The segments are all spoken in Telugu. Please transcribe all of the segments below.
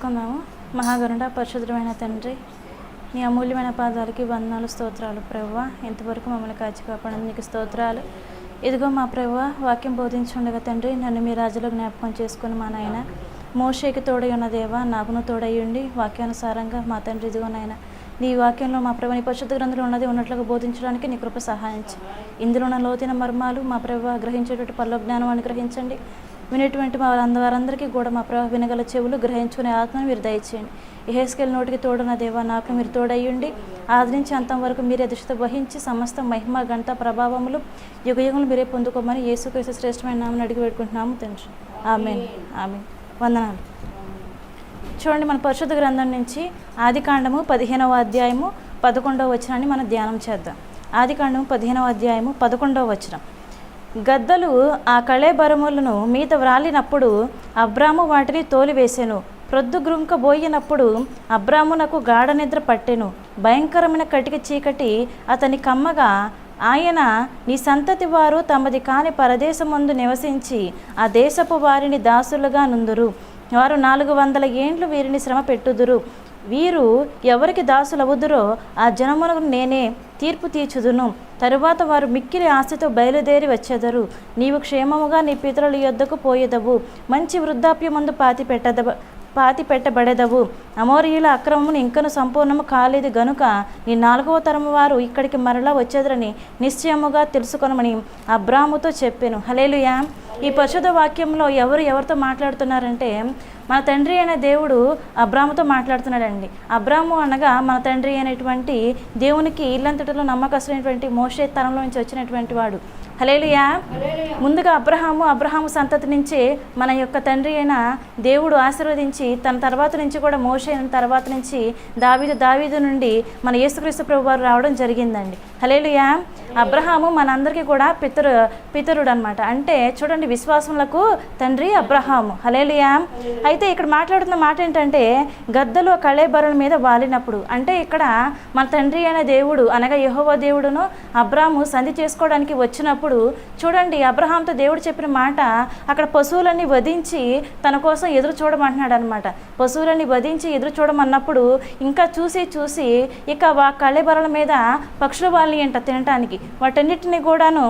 ప్రార్థన చేసుకుందాము మహాగరుడ పరిశుద్ధమైన తండ్రి నీ అమూల్యమైన పాదాలకి వందనాలు స్తోత్రాలు ప్రవ్వ. ఇంతవరకు మమ్మల్ని కాచి కాపాడని నీకు స్తోత్రాలు. ఇదిగో మా ప్రవ్వ వాక్యం బోధించుండగా తండ్రి నన్ను మీ రాజులో జ్ఞాపకం చేసుకుని మా నాయన మోషేకి తోడై ఉన్న దేవా నాకును తోడయ్యుండి వాక్యానుసారంగా మా తండ్రి ఇదిగో నాయన నీ వాక్యంలో మా ప్రభు నీ పరిశుద్ధ గ్రంథంలో ఉన్నది ఉన్నట్లుగా బోధించడానికి నీ కృప సహాయించి. ఇందులో ఉన్న లోతైన మర్మాలు మా ప్రభు గ్రహించేటువంటి పల్ల జ్ఞానం అనుగ్రహించండి. వినేటువంటి మా వారందరికీ కూడా మా ప్రభావ వినగల చెవులు గ్రహించుకునే ఆత్మను మీరు దయచేయండి. ఇహేస్కెల్ నోటికి తోడున్న దేవా నాకు మీరు తోడయ్యుండి ఆదరించి అంతం వరకు మీరే దృష్టి వహించి సమస్త మహిమ గంట ప్రభావములు యుగయుగములు మీరే పొందుకోమని యేసుక్రీస్తు శ్రేష్టమైన నామని అడిగి పెట్టుకుంటున్నాము తండ్రి. ఆమె ఆమె వందనాలు. చూడండి మన పరిశుద్ధ గ్రంథం నుంచి ఆదికాండము పదిహేనవ అధ్యాయము పదకొండవ వచనాన్ని మనం ధ్యానం చేద్దాం. ఆదికాండము పదిహేనవ అధ్యాయము పదకొండవ వచనం. గద్దలు ఆ కళేబరములను మీద వ్రాలినప్పుడు అబ్రాము వాటిని తోలివేసెను. ప్రొద్దుగ్రుంక బోయినప్పుడు అబ్రామునకు గాఢ నిద్ర పట్టెను. భయంకరమైన కటిక చీకటి అతని కమ్మగా ఆయన నీ సంతతి వారు తమది కాని పరదేశమందు నివసించి ఆ దేశపు వారిని దాసులుగా నుందురు. వారు నాలుగు వందల ఏండ్లు వీరిని శ్రమ పెట్టుదురు. వీరు ఎవరికి దాసులవుదురో ఆ జనమునకు నేనే తీర్పు తీర్చుదును. తరువాత వారు మిక్కిలి ఆశతో బయలుదేరి వచ్చెదరు. నీవు క్షేమముగా నీ పితరుల యొద్దకు పోయేదవు. మంచి వృద్ధాప్యమందు పాతి పెట్టద పాతి పెట్టబడేదవు. అమోరియుల అక్రమమును ఇంకను సంపూర్ణము కాలేదు గనుక నీ నాలుగవ తరము వారు ఇక్కడికి మరలా వచ్చేదరని నిశ్చయముగా తెలుసుకొనమని అబ్రాముతో చెప్పాను. హలేలుయా ఈ పరిశుధ వాక్యంలో ఎవరు ఎవరితో మాట్లాడుతున్నారంటే మన తండ్రి అయిన దేవుడు అబ్రాముతో మాట్లాడుతున్నాడండి. అబ్రాహ్ము అనగా మన తండ్రి అయినటువంటి దేవునికి ఇల్లంతటిలో నమ్మకస్తున్నటువంటి మోషే తరంలో నుంచి వచ్చినటువంటి వాడు. హలేలుయా ముందుగా అబ్రహాము అబ్రహాము సంతతి నుంచి మన యొక్క తండ్రి అయిన దేవుడు ఆశీర్వదించి తన తర్వాత నుంచి కూడా అయిన తర్వాత నుంచి దావీదు దావీదు నుండి మన యేసుక్రీస్తు ప్రభు వారు రావడం జరిగిందండి. హలేలుయా అబ్రహాము మనందరికీ కూడా పితరు పితరుడు అనమాట అంటే చూడండి విశ్వాసములకు తండ్రి అబ్రహాము. హలేలుయా అయితే ఇక్కడ మాట్లాడుతున్న మాట ఏంటంటే గద్దలు కళేబరుల మీద వాలినప్పుడు. అంటే ఇక్కడ మన తండ్రి అయిన దేవుడు అనగా యెహోవా దేవుడును అబ్రాము సంధి చేసుకోవడానికి వచ్చినప్పుడు చూడండి అబ్రహాంతో దేవుడు చెప్పిన మాట అక్కడ పశువులన్నీ వధించి తన కోసం ఎదురు చూడమంటున్నాడు అనమాట పశువులని వధించి ఎదురు చూడమన్నప్పుడు ఇంకా చూసి చూసి ఇక వా కళ్ళెబరల మీద పక్షులు వాళ్ళని ఏంట తినటానికి. వాటన్నిటిని కూడాను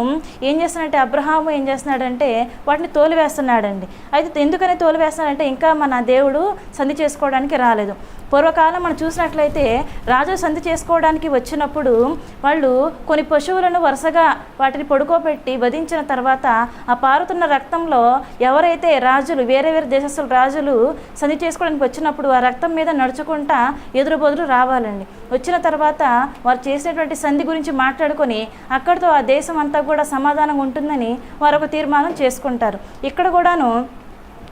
ఏం చేస్తున్నాడంటే అబ్రహాము ఏం చేస్తున్నాడంటే వాటిని తోలివేస్తున్నాడండి. అయితే ఎందుకని తోలివేస్తున్నాడంటే ఇంకా మన దేవుడు సంధి చేసుకోవడానికి రాలేదు. పూర్వకాలం మనం చూసినట్లయితే రాజు సంధి చేసుకోవడానికి వచ్చినప్పుడు వాళ్ళు కొన్ని పశువులను వరుసగా వాటిని పెట్టి వధించిన తర్వాత ఆ పారుతున్న రక్తంలో ఎవరైతే రాజులు వేరే వేరే దేశస్తుల రాజులు సంధి చేసుకోవడానికి వచ్చినప్పుడు ఆ రక్తం మీద నడుచుకుంటా ఎదురు బదులు రావాలండి. వచ్చిన తర్వాత వారు చేసినటువంటి సంధి గురించి మాట్లాడుకొని అక్కడితో ఆ దేశం అంతా కూడా సమాధానం ఉంటుందని వారు ఒక తీర్మానం చేసుకుంటారు. ఇక్కడ కూడాను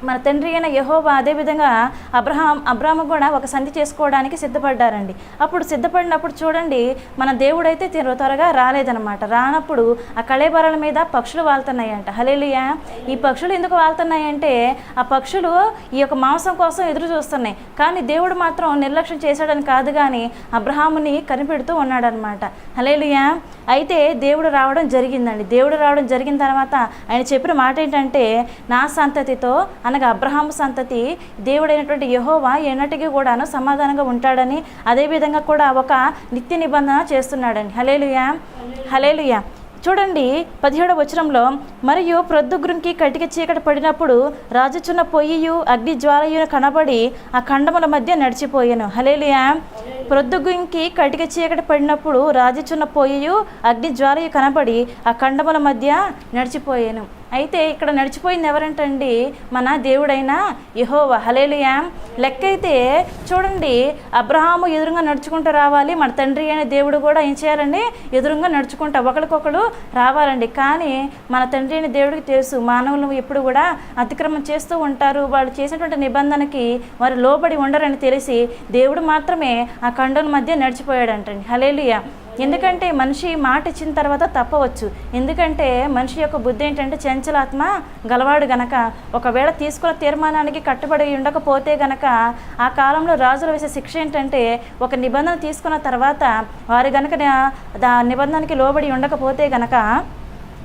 మన తండ్రి అయిన యహోవా అదేవిధంగా అబ్రహాం అబ్రాహ్మ కూడా ఒక సంధి చేసుకోవడానికి సిద్ధపడ్డారండి. అప్పుడు సిద్ధపడినప్పుడు చూడండి మన దేవుడైతే త్వరగా రాలేదనమాట రానప్పుడు ఆ కళేబరాల మీద పక్షులు వాళ్తున్నాయంట. హలేలుయా ఈ పక్షులు ఎందుకు వాళ్తున్నాయంటే ఆ పక్షులు ఈ యొక్క మాంసం కోసం ఎదురు చూస్తున్నాయి. కానీ దేవుడు మాత్రం నిర్లక్ష్యం చేశాడని కాదు కానీ అబ్రహాముని కనిపెడుతూ ఉన్నాడనమాట హలేలుయా అయితే దేవుడు రావడం జరిగిందండి. దేవుడు రావడం జరిగిన తర్వాత ఆయన చెప్పిన మాట ఏంటంటే నా సంతతితో అనగా అబ్రహాము సంతతి దేవుడైనటువంటి యహోవా ఎన్నటికీ కూడాను సమాధానంగా ఉంటాడని అదేవిధంగా కూడా ఒక నిత్య నిబంధన చేస్తున్నాడని. హలేలుయా హలేలుయా చూడండి పదిహేడవ వచనంలో మరియు ప్రొద్దుగురికి కటిక చీకటి పడినప్పుడు రాజుచున్న పొయ్యియు అగ్ని జ్వాలయును కనబడి ఆ ఖండముల మధ్య నడిచిపోయాను. హలేలుయా ప్రొద్దుగుంకి కటిక చీకటి పడినప్పుడు రాజుచున్న పొయ్యియు అగ్ని జ్వాలయు కనబడి ఆ ఖండముల మధ్య నడిచిపోయాను. అయితే ఇక్కడ నడిచిపోయింది ఎవరంటండి? మన దేవుడైన యహో హలేలుయా లెక్క అయితే చూడండి అబ్రహాము ఎదురుగా నడుచుకుంటూ రావాలి. మన తండ్రి అయిన దేవుడు కూడా ఏం చేయాలండి? ఎదురుగా నడుచుకుంటూ. ఒకరికొకరు రావాలండి. కానీ మన తండ్రి అయిన దేవుడికి తెలుసు మానవులు ఎప్పుడు కూడా అతిక్రమం చేస్తూ ఉంటారు. వాళ్ళు చేసినటువంటి నిబంధనకి వారు లోబడి ఉండరని తెలిసి దేవుడు మాత్రమే ఆ కండల మధ్య నడిచిపోయాడంటండి. హలేలుయా ఎందుకంటే మనిషి మాట ఇచ్చిన తర్వాత తప్పవచ్చు. ఎందుకంటే మనిషి యొక్క బుద్ధి ఏంటంటే చంచలాత్మ గలవాడు గనక. ఒకవేళ తీసుకున్న తీర్మానానికి కట్టుబడి ఉండకపోతే గనక ఆ కాలంలో రాజులు వేసే శిక్ష ఏంటంటే ఒక నిబంధన తీసుకున్న తర్వాత వారు గనక దా నిబంధనకి లోబడి ఉండకపోతే గనక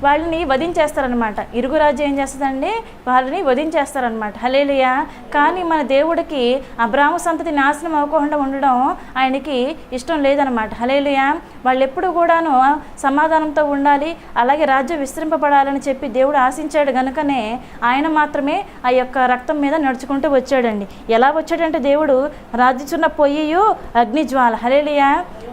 వాళ్ళని వధించేస్తారనమాట ఇరుగు రాజ్యం ఏం చేస్తుందండి? వాళ్ళని వధించేస్తారనమాట హలేలియా కానీ మన దేవుడికి అబ్రాహ్మ సంతతి నాశనం అవ్వకుండా ఉండడం ఆయనకి ఇష్టం లేదనమాట హలేలియా వాళ్ళు ఎప్పుడు కూడాను సమాధానంతో ఉండాలి అలాగే రాజ్యం విస్తరింపబడాలని చెప్పి దేవుడు ఆశించాడు గనుకనే ఆయన మాత్రమే ఆ యొక్క రక్తం మీద నడుచుకుంటూ వచ్చాడండి. ఎలా వచ్చాడంటే దేవుడు రాజుచున్న పొయ్యియు అగ్నిజ్వాల. హలేలియా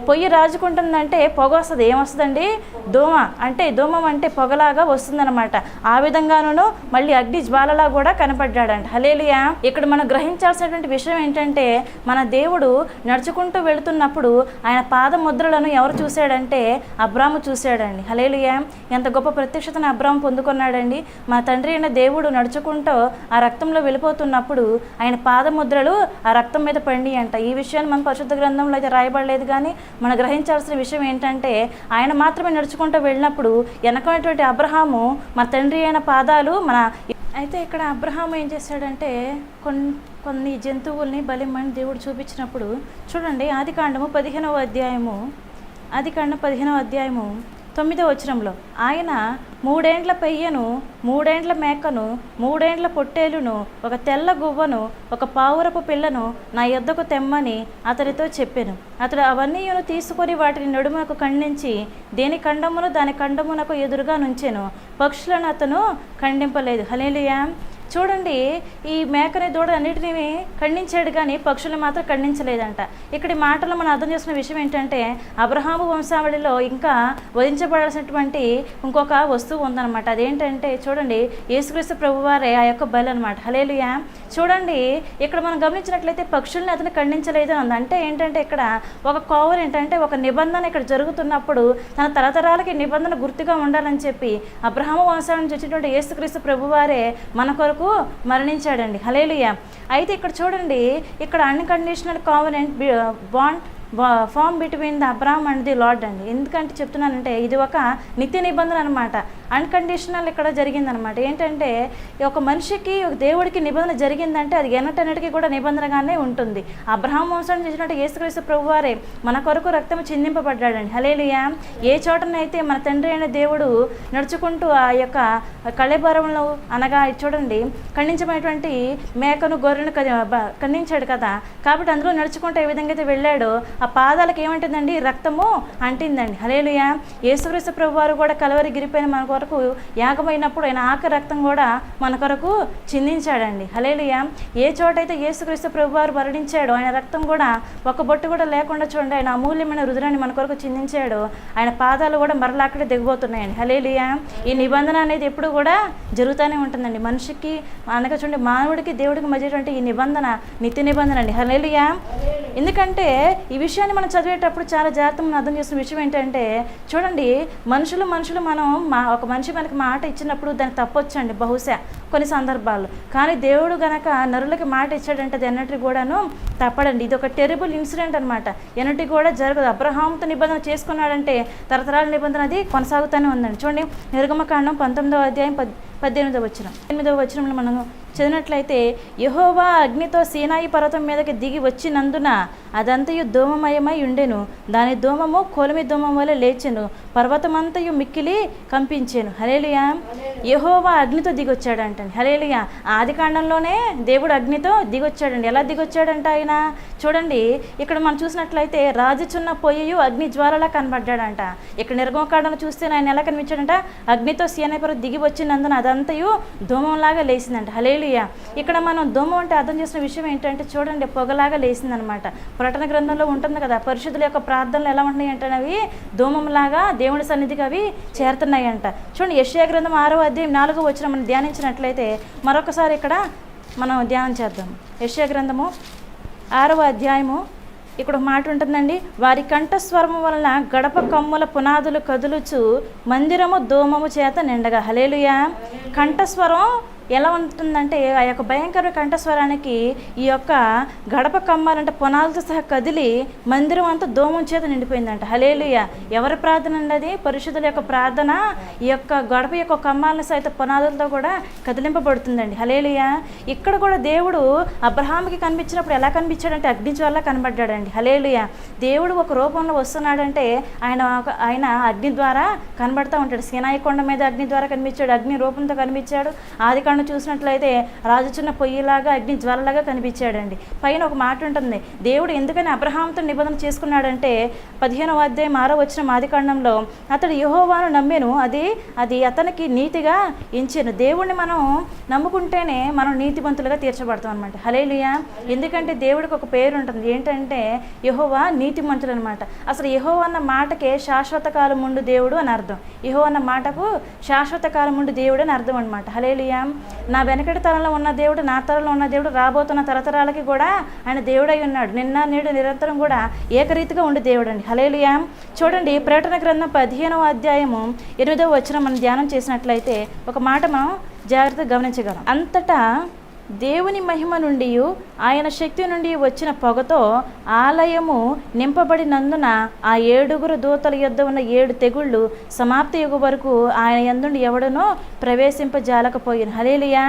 పొయ్యి రాజుకుంటుందంటే పొగ వస్తుంది. ఏమొస్తుందండి దోమ. అంటే దోమం అంటే పొగలాగా వస్తుందన్నమాట. ఆ విధంగాను మళ్ళీ అగ్ని జ్వాలలా కూడా కనపడ్డాడంట. హలేలియా ఇక్కడ మనం గ్రహించాల్సినటువంటి విషయం ఏంటంటే మన దేవుడు నడుచుకుంటూ వెళుతున్నప్పుడు ఆయన పాద ముద్రలను ఎవరు చూశాడంటే అబ్రాము చూశాడండి. హలేలియా ఎంత గొప్ప ప్రత్యక్షతను అబ్రాము పొందుకున్నాడండి. మా తండ్రి అయిన దేవుడు నడుచుకుంటూ ఆ రక్తంలో వెళ్ళిపోతున్నప్పుడు ఆయన పాదముద్రలు ఆ రక్తం మీద పండి అంట. ఈ విషయాన్ని మన పరిశుద్ధ గ్రంథంలో అయితే రాయబడలేదు కానీ మనం గ్రహించాల్సిన విషయం ఏంటంటే ఆయన మాత్రమే నడుచుకుంటూ వెళ్ళినప్పుడు వెనకమైనటువంటి అబ్రహాము మన తండ్రి అయిన పాదాలు మన అయితే ఇక్కడ అబ్రహాము ఏం చేశాడంటే కొన్ని కొన్ని జంతువుల్ని బలిమని దేవుడు చూపించినప్పుడు చూడండి ఆది కాండము పదిహేనవ అధ్యాయము ఆది కాండం పదిహేనవ అధ్యాయము తొమ్మిదవ వచనంలో ఆయన మూడేండ్ల పెయ్యను మూడేండ్ల మేకను మూడేండ్ల పొట్టేలును ఒక తెల్ల గువ్వను ఒక పావురపు పిల్లను నా యొద్దకు తెమ్మని అతనితో చెప్పాను. అతడు అవన్నీయును తీసుకొని వాటిని నడుమునకు ఖండించి దేని ఖండమును దాని ఖండమునకు ఎదురుగా నుంచెను. పక్షులను అతను ఖండింపలేదు. హలేలియా చూడండి ఈ మేకని దూడ అన్నిటినీ ఖండించాడు కానీ పక్షులు మాత్రం ఖండించలేదంట. ఇక్కడ మాటలు మాటలో మనం అర్థం చేసుకున్న విషయం ఏంటంటే అబ్రహాము వంశావళిలో ఇంకా వధించబడాల్సినటువంటి ఇంకొక వస్తువు ఉందన్నమాట. అదేంటంటే చూడండి యేసుక్రీస్తు ప్రభువారే ఆ యొక్క బలి అనమాట హలేలుయా చూడండి ఇక్కడ మనం గమనించినట్లయితే పక్షుల్ని అతను ఖండించలేదు అని అంటే ఏంటంటే ఇక్కడ ఒక కోవర్ ఏంటంటే ఒక నిబంధన ఇక్కడ జరుగుతున్నప్పుడు తన తరతరాలకి నిబంధన గుర్తుగా ఉండాలని చెప్పి అబ్రహాము వంశాల నుంచి వచ్చినటువంటి యేసుక్రీస్తు ప్రభువారే మన కొరకు మరణించాడండి. హలేలుయ అయితే ఇక్కడ చూడండి ఇక్కడ unconditional covenant bond form between the Abram and the Lord అండి. ఎందుకంటే చెప్తున్నానంటే ఇది ఒక నిత్య నిబంధన అనమాట అన్కండిషనల్ ఇక్కడ జరిగిందనమాట ఏంటంటే ఒక మనిషికి ఒక దేవుడికి నిబంధన జరిగిందంటే అది ఎన్నటన్నిటికీ కూడా నిబంధనగానే ఉంటుంది. అబ్రహాం వంశం చేసినట్టు యేసుక్రీస్తు ప్రభువారే మన కొరకు రక్తం చిందింపబడ్డాడండి. హలేలియా ఏ చోటనైతే మన తండ్రి అయిన దేవుడు నడుచుకుంటూ ఆ యొక్క కళెబరంలో అనగా చూడండి ఖండించమైనటువంటి మేకను గొర్రెను ఖండించాడు కదా. కాబట్టి అందులో నడుచుకుంటూ ఏ విధంగా అయితే వెళ్ళాడో ఆ పాదాలకు ఏమంటుందండి? రక్తము అంటిందండి. హలేలుయా యేసుక్రీస్తు ప్రభు వారు కూడా కలవరి గిరిపోయిన మన కొరకు యాగమైనప్పుడు ఆయన ఆక రక్తం కూడా మన కొరకు చిందించాడండి. హలేలుయా ఏ చోటైతే యేసుక్రీస్తు ప్రభు వారు మరణించాడో ఆయన రక్తం కూడా ఒక బొట్టు కూడా లేకుండా చూడండి ఆయన అమూల్యమైన రుద్రాన్ని మన కొరకు చిందించాడు. ఆయన పాదాలు కూడా మరలా అక్కడే దిగబోతున్నాయండి హలేలుయా ఈ నిబంధన అనేది ఎప్పుడు కూడా జరుగుతూనే ఉంటుందండి. మనిషికి అనగా చూడండి మానవుడికి దేవుడికి మధ్యటువంటి ఈ నిబంధన నిత్య నిబంధన అండి. హలేలుయా ఎందుకంటే ఈ విషయాన్ని మనం చదివేటప్పుడు చాలా జాగ్రత్త మనం అర్థం చేసిన విషయం ఏంటంటే చూడండి మనుషులు మనుషులు మనం మా ఒక మనిషి మనకి మాట ఇచ్చినప్పుడు దాన్ని తప్పొచ్చండి బహుశా కొన్ని సందర్భాల్లో. కానీ దేవుడు గనక నరులకి మాట ఇచ్చాడంటే అది ఎన్నటి కూడాను తప్పడండి. ఇది ఒక టెరిబుల్ ఇన్సిడెంట్ అనమాట ఎన్నటి కూడా జరగదు. అబ్రహాంతో నిబంధన చేసుకున్నాడంటే తరతరాల నిబంధన అది కొనసాగుతూనే ఉందండి. చూడండి నిర్గమకాండం పంతొమ్మిదవ అధ్యాయం పద్ పద్దెనిమిదవ వచ్చిన ఎనిమిదవ వచనంలో మనం చదివినట్లయితే యహోవా అగ్నితో సీనాయి పర్వతం మీదకి దిగి వచ్చినందున అదంతయు దోమమయమై ఉండెను. దాని దోమము కోలమి దోమం వల్ల లేచెను. పర్వతమంతయు మిక్కిలి కంపించాను. హలేలియా యహోవా అగ్నితో దిగొచ్చాడంటండి. హలేలియా ఆది కాండంలోనే దేవుడు అగ్నితో దిగొచ్చాడండి. ఎలా దిగొచ్చాడంట ఆయన? చూడండి. ఇక్కడ మనం చూసినట్లయితే రాజుచున్న పొయ్యి అగ్ని జ్వాలలా కనబడ్డాడంట. ఇక్కడ నిర్గమకాండను చూస్తే ఆయన ఎలా కనిపించాడంట? అగ్నితో సీనపర దిగి వచ్చినందున అదంతయు దోమంలాగా లేచిందంట. హలేలియా ఇక్కడ మనం దుమ్ము అంటే అర్థం చేసిన విషయం ఏంటంటే చూడండి పొగలాగా లేచిందనమాట. ప్రకటన గ్రంథంలో ఉంటుంది కదా పరిశుద్ధుల యొక్క ప్రార్థనలు ఎలా ఉంటున్నాయి అంటే అవి ధూమంలాగా దేవుడి సన్నిధికి అవి చేరుతున్నాయంట. చూడండి యశ్యా గ్రంథం ఆరో అధ్యాయం నాలుగో వచ్చిన మనం ధ్యానించినట్లయితే మరొకసారి ఇక్కడ మనం ధ్యానం చేద్దాం. యశ్యా గ్రంథము ఆరవ అధ్యాయము ఇక్కడ మాట ఉంటుందండి వారి కంఠస్వరము వలన గడప కమ్ముల పునాదులు కదులుచు మందిరము దోమము చేత నిండగా. హలేలుయా కంఠస్వరం ఎలా ఉంటుందంటే ఆ యొక్క భయంకర కంఠస్వరానికి ఈ యొక్క గడప కమ్మాలంటే పునాలతో సహా కదిలి మందిరం అంతా దోమం చేత నిండిపోయిందంట. హలేలుయ ఎవరి ప్రార్థన అండి అది? పరిశుద్ధుల యొక్క ప్రార్థన ఈ యొక్క గడప యొక్క కమ్మాలను సైతం పునాదులతో కూడా కదిలింపబడుతుందండి. హలేలుయ ఇక్కడ కూడా దేవుడు అబ్రహాంకి కనిపించినప్పుడు ఎలా కనిపించాడంటే అగ్ని వల్ల కనబడ్డాడండి. హలేలుయ దేవుడు ఒక రూపంలో వస్తున్నాడంటే ఆయన ఒక- ఆయన అగ్ని ద్వారా కనబడతా ఉంటాడు. సీనాయి కొండ మీద అగ్ని ద్వారా కనిపించాడు. అగ్ని రూపంతో కనిపించాడు. ఆది కాండం చూసినట్లయితే రాజు చిన్న పొయ్యిలాగా అగ్ని జ్వాలలాగా కనిపించాడండి. పైన ఒక మాట ఉంటుంది. దేవుడు ఎందుకని అబ్రహాంతో నిబంధన చేసుకున్నాడంటే పదిహేనవ అధ్యాయం ఆరో వచ్చిన మాదికాండంలో అతడు యహోవాను నమ్మెను. అది అది అతనికి నీతిగా ఎంచాను. దేవుణ్ణి మనం నమ్ముకుంటేనే మనం నీతిమంతులుగా తీర్చబడతాం అనమాట హలేలుయా ఎందుకంటే దేవుడికి ఒక పేరు ఉంటుంది. ఏంటంటే యహోవా నీతిమంతుడు అనమాట అసలు యహో అన్న మాటకే శాశ్వత కాలం ఉండు దేవుడు అని అర్థం. యహో అన్న మాటకు శాశ్వత కాలం ఉండు దేవుడు అని అర్థం అనమాట హలేలుయా నా వెనకటి తరంలో ఉన్న దేవుడు నా తరంలో ఉన్న దేవుడు రాబోతున్న తరతరాలకి కూడా ఆయన దేవుడై ఉన్నాడు. నిన్న నేడు నిరంతరం కూడా ఏకరీతిగా ఉండే దేవుడు అండి హలేలుయా చూడండి ప్రకటన గ్రంథం పదిహేనవ అధ్యాయము ఎనిమిదవ వచ్చిన మనం ధ్యానం చేసినట్లయితే ఒక మాట మనం జాగ్రత్తగా గమనించగలం. అంతటా దేవుని మహిమ నుండి ఆయన శక్తి నుండి వచ్చిన పొగతో ఆలయము నింపబడినందున ఆ ఏడుగురు దూతల యొద్ద ఉన్న ఏడు తెగుళ్ళు సమాప్తి యుగ వరకు ఆయన ఎందుండి ఎవడనో ప్రవేశింపజాలకపోయిన. హలేలియా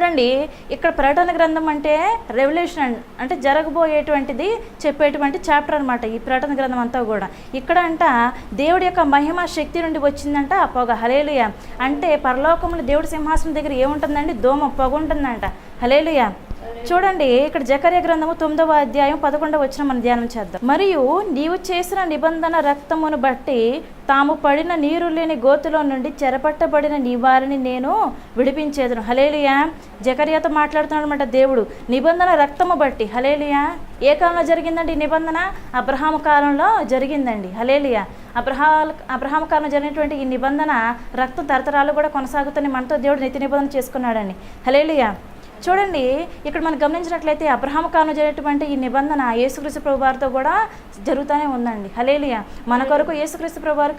చూడండి ఇక్కడ ప్రకటన గ్రంథం అంటే రెవల్యూషన్ అంటే జరగబోయేటువంటిది చెప్పేటువంటి చాప్టర్ అనమాట ఈ ప్రకటన గ్రంథం అంతా కూడా. ఇక్కడ అంట దేవుడి యొక్క మహిమ శక్తి నుండి వచ్చిందంట ఆ పొగ. హలేలుయ అంటే పరలోకంలో దేవుడి సింహాసనం దగ్గర ఏముంటుందండి? దోమ పొగ ఉంటుందంట. హలేలుయ చూడండి ఇక్కడ జకర్య గ్రంథము తొమ్మిదవ అధ్యాయం పదకొండవ వచ్చిన మనం ధ్యానం చేద్దాం. మరియు నీవు చేసిన నిబంధన రక్తమును బట్టి తాము పడిన నీరు లేని గోతులో నుండి చెరపట్టబడిన నీ వారిని నేను విడిపించేదను. హలేలియా జకర్యాతో మాట్లాడుతున్నాడు అనమాట దేవుడు. నిబంధన రక్తము బట్టి. హలేలియా ఏ కాలంలో జరిగిందండి ఈ నిబంధన? అబ్రహాము కాలంలో జరిగిందండి. హలేలియా అబ్రహా అబ్రహాం కాలం జరిగినటువంటి ఈ నిబంధన రక్త తరతరాలు కూడా కొనసాగుతుంది మనతో దేవుడు నిత్య నిబంధన చేసుకున్నాడండి హలేలియా చూడండి ఇక్కడ మనం గమనించినట్లయితే అబ్రహాం కాలంలో జరిగినటువంటి ఈ నిబంధన యేసుక్రీస్తు ప్రభు వారితో కూడా జరుగుతూనే ఉందండి. హలేలియ మన కొరకు యేసుక్రీస్తు ప్రభు వారు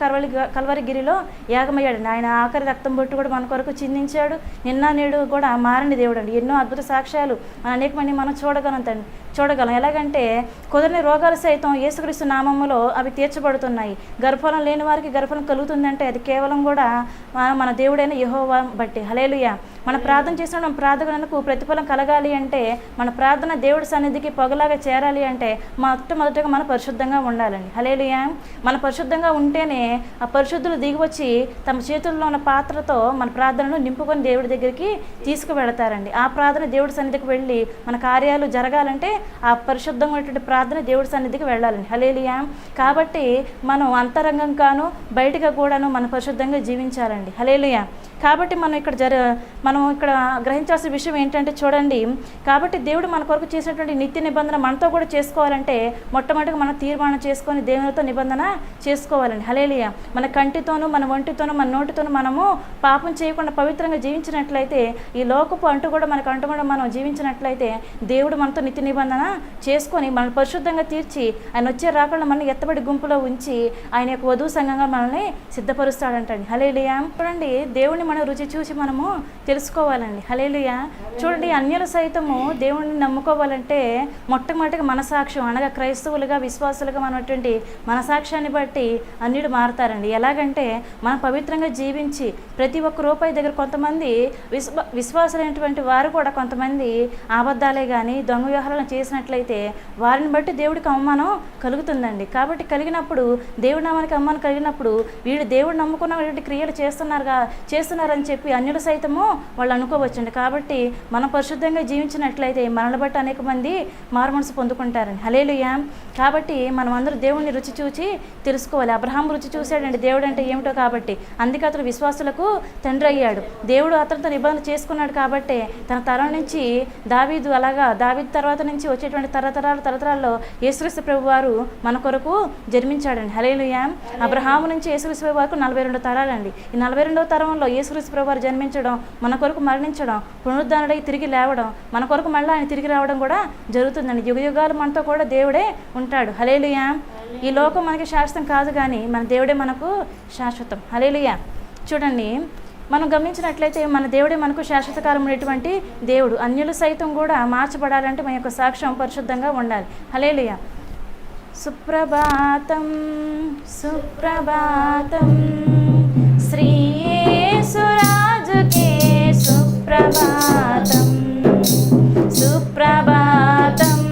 కల్వరి గిరిలో యాగమయ్యాడండి ఆయన ఆఖరి రక్తం బొట్టు కూడా మన కొరకు చిందించాడు. నిన్న నేడు కూడా మారని దేవుడు అండి ఎన్నో అద్భుత సాక్ష్యాలు. మన అనేక మంది మనం చూడగలం తండ్రి చూడగలం. ఎలాగంటే కుదరని రోగాలు సైతం యేసుక్రీస్తు నామములో అవి తీర్చబడుతున్నాయి. గర్భఫలం లేని వారికి గర్భఫలం కలుగుతుందంటే అది కేవలం కూడా మన- మన దేవుడైన యహోవా బట్టి. హలేలుయ మన ప్రార్థన చేసిన మన ప్రార్థనకు ప్రతిఫలం కలగాలి అంటే మన ప్రార్థన దేవుడి సన్నిధికి పొగలాగా చేరాలి అంటే మొట్టమొదటిగా మనం పరిశుద్ధంగా ఉండాలండి. హలేలుయ మన పరిశుద్ధంగా ఉంటేనే ఆ పరిశుద్ధులు దిగివచ్చి తమ చేతుల్లో ఉన్న పాత్రతో మన ప్రార్థనను నింపుకొని దేవుడి దగ్గరికి తీసుకువెళతారండి. ఆ ప్రార్థన దేవుడి సన్నిధికి వెళ్ళి మన కార్యాలు జరగాలంటే ఆ పరిశుద్ధంగా ఉన్నటువంటి ప్రార్థన దేవుడి సన్నిధికి వెళ్ళాలని. హలేలియా కాబట్టి మనం అంతరంగం కాను బయటగా కూడాను మనం పరిశుద్ధంగా జీవించాలండి. హలేలియా కాబట్టి మనం ఇక్కడ జర మనం ఇక్కడ గ్రహించాల్సిన విషయం ఏంటంటే చూడండి కాబట్టి దేవుడు మన కొరకు చేసినటువంటి నిత్య నిబంధన మనతో కూడా చేసుకోవాలంటే మొట్టమొదటిగా మనం తీర్మానం చేసుకొని దేవునితో నిబంధన చేసుకోవాలండి. హలేలియా మన కంటితోనూ మన ఒంటితోనూ మన నోటితోనూ మనము పాపం చేయకుండా పవిత్రంగా జీవించినట్లయితే ఈ లోకపు అంటూ కూడా మనకు అంటూ కూడా మనం జీవించినట్లయితే దేవుడు మనతో నిత్య నిబంధన చేసుకొని మనల్ని పరిశుద్ధంగా తీర్చి ఆయన వచ్చే రాకుండా మనల్ని ఎత్తబడి గుంపులో ఉంచి ఆయన యొక్క వధువు సంఘంగా మనల్ని సిద్ధపరుస్తాడంటండి. హలేలియా చూడండి దేవుణ్ణి మనం రుచి చూసి మనము తెలుసుకోవాలండి. హలేలుయా చూడండి అన్యుల సైతము దేవుణ్ణి నమ్ముకోవాలంటే మొట్టమొదటిగా మనసాక్ష్యం అనగా క్రైస్తవులుగా విశ్వాసులుగా మనటువంటి మనసాక్ష్యాన్ని బట్టి అన్యుడు మారతారండి. ఎలాగంటే మనం పవిత్రంగా జీవించి ప్రతి ఒక్క రూపాయి దగ్గర కొంతమంది విశ్వ విశ్వాసులైనటువంటి వారు కూడా కొంతమంది అబద్ధాలే కానీ దొంగ వ్యవహారాలను చేసినట్లయితే వారిని బట్టి దేవుడికి అవమానం కలుగుతుందండి. కాబట్టి కలిగినప్పుడు దేవుడి నామానికి అవమానం కలిగినప్పుడు వీళ్ళు దేవుడు నమ్ముకున్నటువంటి క్రియలు చేస్తున్నారుగా చేస్తున్నారని చెప్పి అన్యుల సైతము వాళ్ళు అనుకోవచ్చండి. కాబట్టి మనం పరిశుద్ధంగా జీవించినట్లయితే మనల్ని బట్టి అనేక మంది మారుమనసు పొందుకుంటారండి. హలేలుయా కాబట్టి మనం అందరూ దేవుడిని రుచి చూచి తెలుసుకోవాలి. అబ్రహాం రుచి చూశాడండి. దేవుడు అంటే ఏమిటో కాబట్టి. అందుకే అతను విశ్వాసులకు తండ్రి అయ్యాడు. దేవుడు అతనితో నిబంధన చేసుకున్నాడు కాబట్టి తన తరం నుంచి దావీదు అలాగా దావీదు తర్వాత నుంచి వచ్చేటువంటి తరతరాల తరతరాల్లో యేసుక్రీస్తు ప్రభు వారు మన కొరకు జన్మించాడండి. హలేలుయా అబ్రహాము నుంచి యేసుక్రీస్తు ప్రభు వరకు నలభై రెండు తరాలండి. ఈ నలభై రెండవ తరంలో యేసుక్రీస్తు ప్రభు వారు జన్మించడం మన కొరకు మరణించడం పునరుద్ధరణై తిరిగి లేవడం మన కొరకు మళ్ళీ ఆయన తిరిగి రావడం కూడా జరుగుతుందండి. యుగ యుగాలు మనతో కూడా దేవుడే ఉంటాడు. హలేలుయా ఈ లోకం మనకి శాశ్వతం కాదు కానీ మన దేవుడే మనకు శాశ్వతం. హలేలుయా చూడండి మనం గమనించినట్లయితే మన దేవుడే మనకు శాశ్వతకాలం ఉన్నటువంటి దేవుడు. అన్యులు సైతం కూడా మార్చబడాలంటే మన యొక్క సాక్ష్యం పరిశుద్ధంగా ఉండాలి. హలేలుయ సుప్రభాతం సుప్రభాతం. శ్రీయేసురాజుకే సుప్రభాతం. సుప్రభాతం.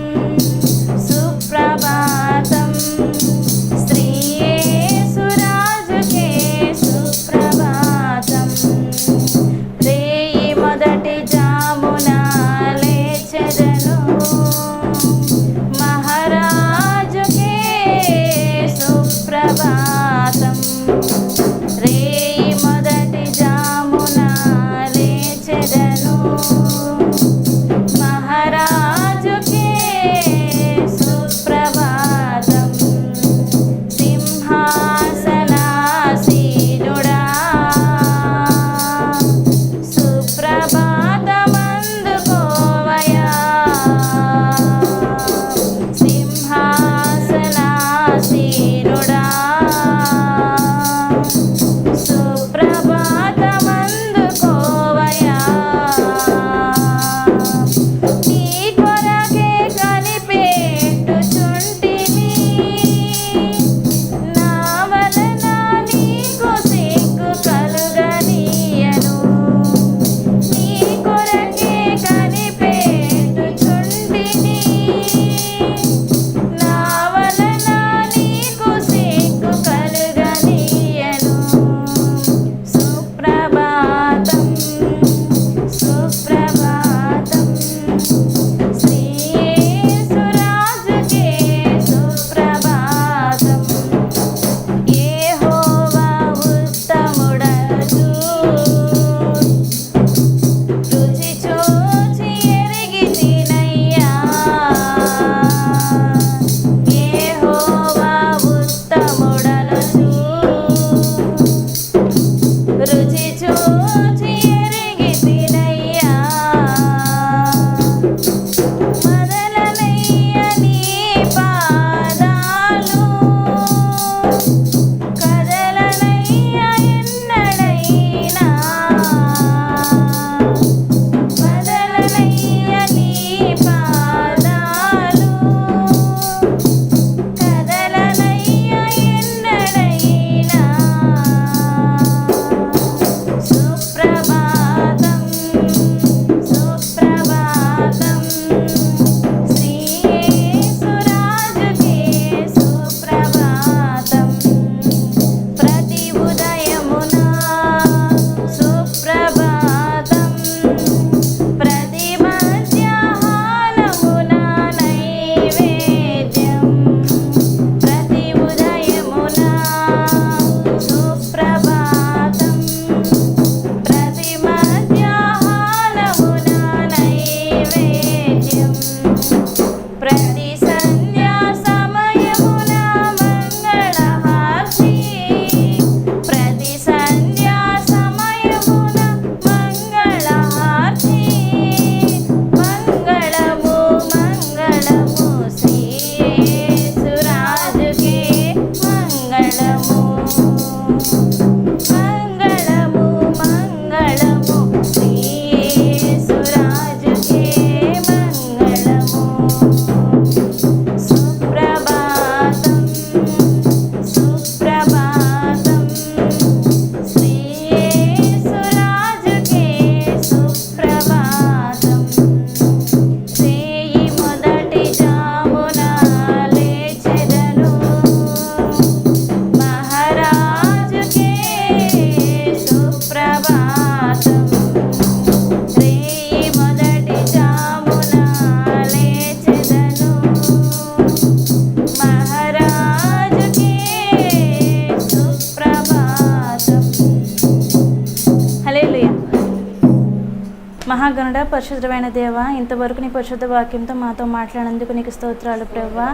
పరిశుద్ధమైన దేవ ఇంతవరకు నీ పరిశుద్ధ వాక్యంతో మాతో మాట్లాడేందుకు నీకు స్తోత్రాలు ప్రవ్వా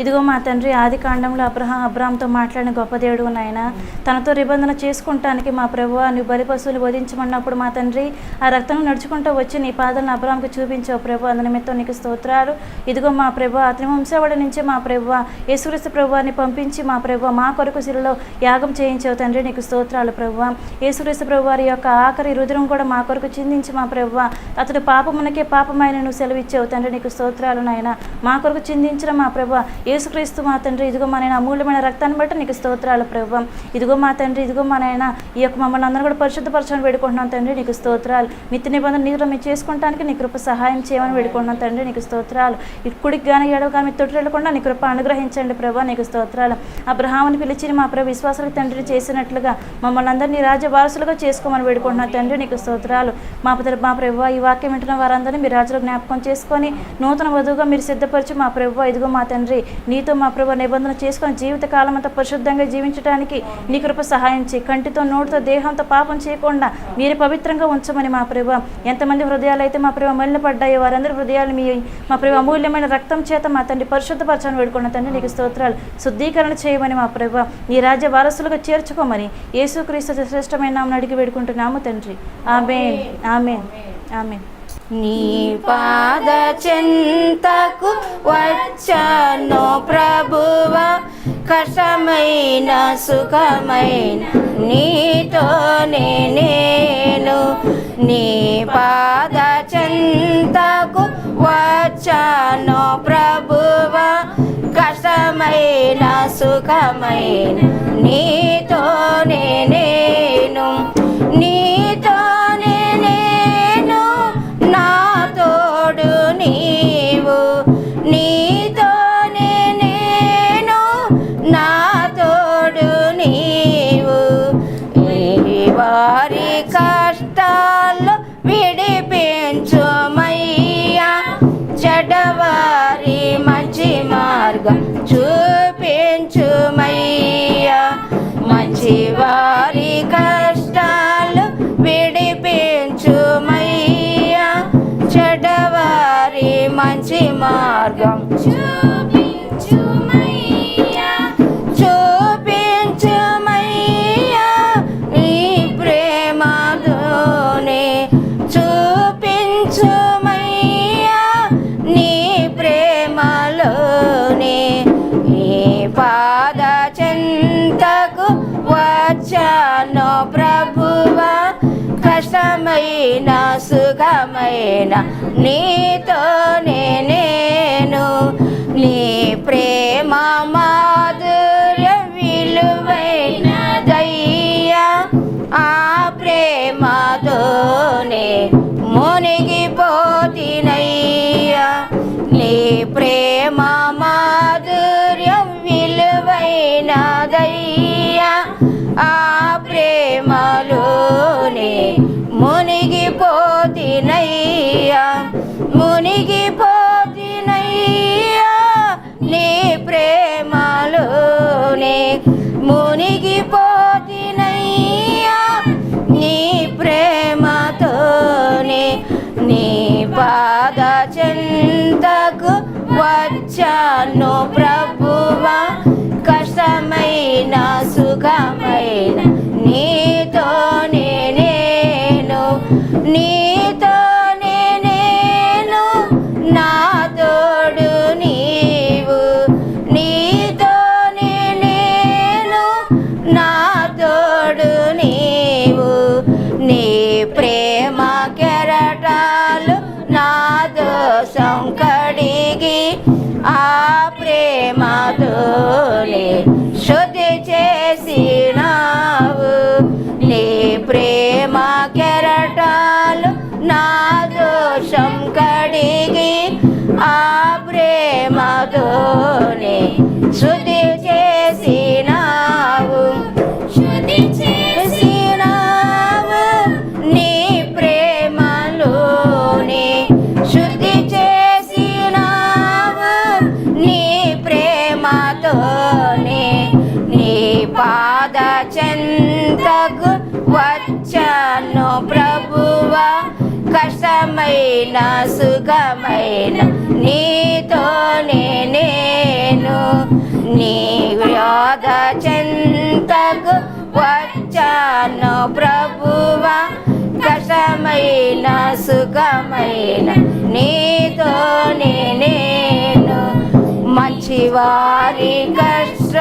ఇదిగో మా తండ్రి ఆది కాండంలో అబ్రహం అబ్రామ్తో మాట్లాడిన గొప్ప దేవుడు నాయన. తనతో నిబంధన చేసుకుంటానికి మా ప్రభు నువ్వు బలి పశువులు వధించమన్నప్పుడు మా తండ్రి ఆ రక్తం నడుచుకుంటూ వచ్చి నీ పాదలను అబ్రామ్కి చూపించావు ప్రభు అందు నిమిత్తం నీకు స్తోత్రాలు. ఇదిగో మా ప్రభు అతని వంశావళి నుంచి మా ప్రభు యేసుక్రీస్తు ప్రభువాన్ని పంపించి మా ప్రభు మా కొరకు శిలలో యాగం చేయించావు తండ్రి నీకు స్తోత్రాలు ప్రభు యేసుక్రీస్తు ప్రభు వారి యొక్క ఆఖరి రుద్రం కూడా మా కొరకు చిందించి మా ప్రభు అతడు పాపమునకే పాపమైన నువ్వు సెలవిచ్చావు తండ్రి నీకు స్తోత్రాలు నాయన. మా కొరకు చిందించిన మా ప్రభు యేసుక్రీస్తు మా తండ్రి ఇదిగో మా నాయన అమూల్యమైన రక్తాన్ని బట్టి నీకు స్తోత్రాలు ప్రభావం. ఇదిగో మా తండ్రి ఇదిగో మా నాయన ఈ యొక్క మమ్మల్ని అందరూ కూడా పరిశుద్ధపరచని వేడుకుంటున్నాం తండ్రి నీకు స్తోత్రాలు. నిత్య నిబంధన నీరు మేము చేసుకోవడానికి నీ కృప సహాయం చేయమని వేడుకుంటున్నాం తండ్రి నీకు స్తోత్రాలు. ఇక్కడికి కానీ ఎడవ కానీ మీ తొట్టి వెళ్ళకుండా నీ కృప అనుగ్రహించండి ప్రభా నీకు స్తోత్రాలు. అబ్రహాముని పిలిచి మా ప్రభు విశ్వాసాలకు తండ్రి చేసినట్లుగా మమ్మల్ని అందరినీ రాజ్య వారసులుగా చేసుకోమని వేడుకుంటున్నాం తండ్రి నీకు స్తోత్రాలు. మా పిత మా ప్రభు ఈ వాక్యం వింటున్న వారందరినీ మీ రాజులు జ్ఞాపకం చేసుకొని నూతన వధువుగా మీరు సిద్ధపరిచి మా ప్రభు ఇదిగో మా తండ్రి నీతో మా ప్రభు నిబంధన చేసుకొని జీవిత కాలం అంతా పరిశుద్ధంగా జీవించడానికి నీ కృప సహాయం చేయి. కంటితో నోటితో దేహంతో పాపం చేయకుండా మీరు పవిత్రంగా ఉంచమని మా ప్రభు. ఎంతమంది హృదయాలు అయితే మా ప్రభు మలినపడ్డాయో వారందరి హృదయాలు మీ మా ప్రభు అమూల్యమైన రక్తం చేత మా తండ్రి పరిశుద్ధపరచని వేడుకున్న తండ్రి నీకు స్తోత్రాలు. శుద్ధీకరణ చేయమని మా ప్రభు. నీ రాజ్య వారసులుగా చేర్చుకోమని యేసుక్రీస్తు శ్రేష్టమైన నామమున అడిగి వేడుకుంటున్నాము తండ్రి. ఆమెన్. ఆమెన్. ఆమెన్. నీ పాద చెంతకు వచ్చాను ప్రభువ. కష్టమైన సుఖమైన నీతోనే నేను. నీ పాద చెంతకు వచ్చాను ప్రభువ. కష్టమైన సుఖమైన నీ కష్టమైన సుఖమైన నీతోనే నేను నీ ప్రేమ మాధుర్య విలువైన దయ్యా ఆ ప్రేమతోనే మునిగిపోతినయ్యా. నీ ప్రేమ మాధుర్యం విలువైన దయ్యా ఆ ప్రేమలోనే మునిగిపోతినయ్యా మునిగిపోతినయ్యా నీ ప్రేమలోనే మునిగిపోతినయ్యా నీ ప్రేమతోనే నీ పాద చెంతకు వచ్చాను ప్రభువా. కష్టమైన సుఖమైన నీతో ప్రేమతోనే శుద్ధి చేసినావు. నీ ప్రేమ కెరటాలు నా దోషం కడిగి ఆ ప్రేమతోనే శుద్ధి చే ప్రభువా కష్టమైన సుఖమైన నీతోనే నేను. నీ వ్యాధ చెంతకు వచ్చాను ప్రభువా కష్టమైన సుఖమైన నీతోనే నేను. మంచివారి కష్ట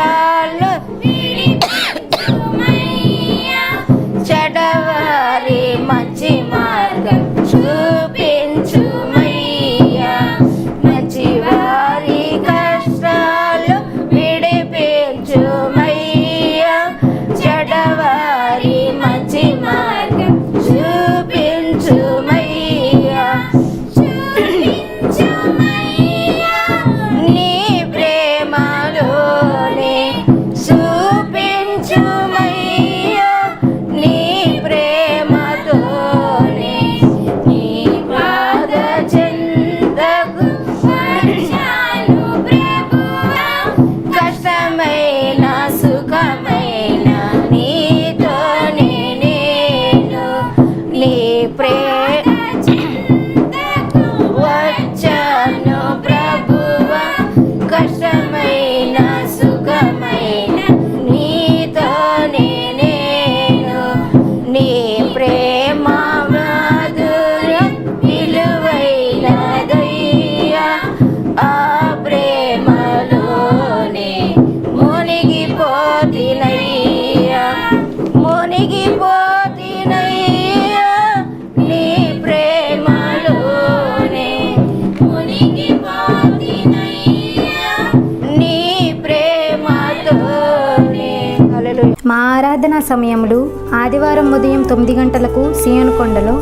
ఆరాధన సమయములు ఆదివారం ఉదయం తొమ్మిది గంటలకు సియోనుకొండలో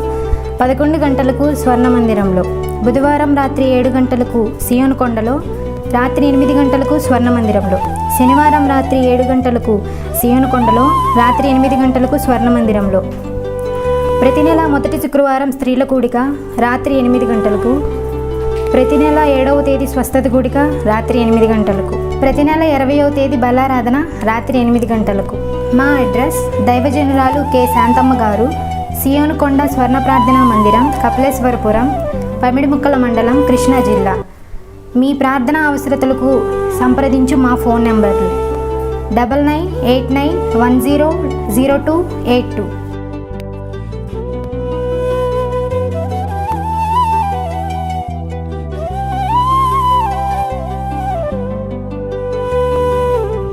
పదకొండు గంటలకు స్వర్ణ మందిరంలో బుధవారం రాత్రి ఏడు గంటలకు సియోనుకొండలో రాత్రి ఎనిమిది గంటలకు స్వర్ణ మందిరంలో శనివారం రాత్రి ఏడు గంటలకు సియోనుకొండలో రాత్రి ఎనిమిది గంటలకు స్వర్ణ మందిరంలో ప్రతి నెల మొదటి శుక్రవారం స్త్రీల కూడిక రాత్రి ఎనిమిది గంటలకు. ప్రతి నెల ఏడవ తేదీ స్వస్థత కూడిక రాత్రి ఎనిమిది గంటలకు. ప్రతి నెల ఇరవయవ తేదీ బలారాధన రాత్రి ఎనిమిది గంటలకు. మా అడ్రస్ దైవజనురాలు కె. శాంతమ్మ గారు సియోనుకొండ స్వర్ణ ప్రార్థనా మందిరం కపిలేశ్వరపురం పమిడిముక్కల మండలం కృష్ణా జిల్లా. మీ ప్రార్థనా అవసరతలకు సంప్రదించు మా ఫోన్ నెంబర్లు. Double nine eight nine one zero zero two eight two.